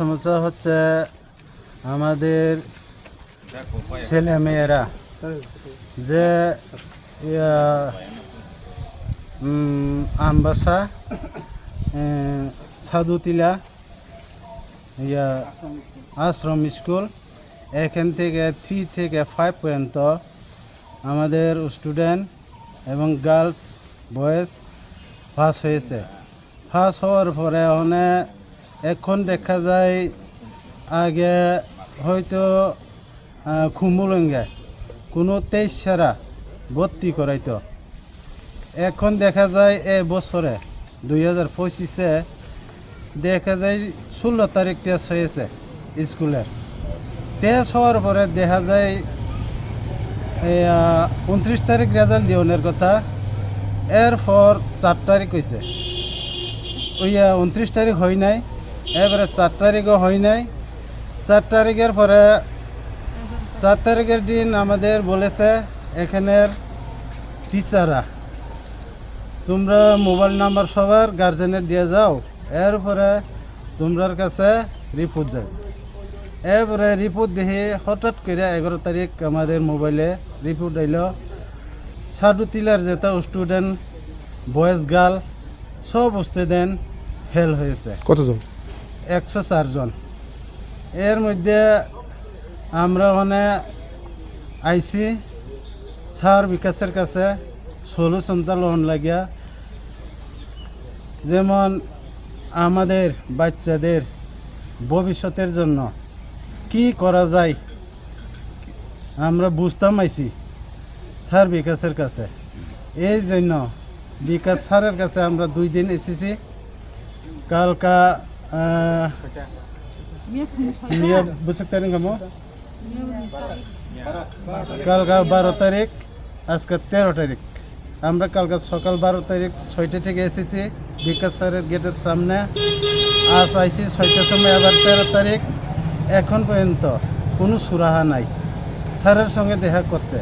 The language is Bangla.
সমস্যা হচ্ছে আমাদের ছেলে মেয়েরা যে আমবাসা সাধুতিলা ইয়া, আশ্রম স্কুল, এখান থেকে থ্রি থেকে ফাইভ পর্যন্ত আমাদের স্টুডেন্ট এবং গার্লস বয়েজ পাস হয়েছে। পাস হওয়ার পরে ওখানে এখন দেখা যায় আগে হয়তো খুমুলঙ্গে কোনো তেইশ সারা ভর্তি করাইতো। এখন দেখা যায় এ বছরে দুই হাজার পঁচিশে দেখা যায় ষোলো তারিখ টেস্ট হয়েছে স্কুলের। টেস্ট হওয়ার পরে দেখা যায় উনত্রিশ তারিখ রেজাল্ট দিওনের কথা। এরপর চার তারিখ হয়েছে ওই উনত্রিশ তারিখ হয় নাই। এবারে চার তারিখও হয় নাই। চার তারিখের পরে চার তারিখের দিন আমাদের বলেছে এখানের টিচাররা, তোমরা মোবাইল নাম্বার সবার গার্জেনের দিয়ে যাও, এরপরে তোমরার কাছে রিপোর্ট যায়। এরপরে রিপোর্ট দেখে হঠাৎ করে এগারো তারিখ আমাদের মোবাইলে রিপোর্ট আইল সাধুতিলার যেটা স্টুডেন্ট বয়েজ গার্ল সব স্টুডেন্ট ফেল হয়েছে। কতজন? একশো চারজন। এর মধ্যে আমরা মানে আইসি স্যার বিকাশের কাছে সলিউশনটা লোন লাগিয়া। যেমন আমাদের বাচ্চাদের ভবিষ্যতের জন্য কি করা যায়, আমরা বুঝতাম আইছি স্যার বিকাশের কাছে। এই জন্য বিকাশ স্যারের কাছে আমরা দুই দিন এসেছি। কালকা কালকা বারো তারিখ আজকে তেরো তারিখ আমরা কালকা সকাল বারো তারিখ ছয়টা থেকে এসেছি বিকাশ স্যারের গেটের সামনে আজ আইসি ছয়টার সময় আবার তেরো তারিখ এখন পর্যন্ত কোনো সুরাহা নাই স্যারের সঙ্গে দেখা করতে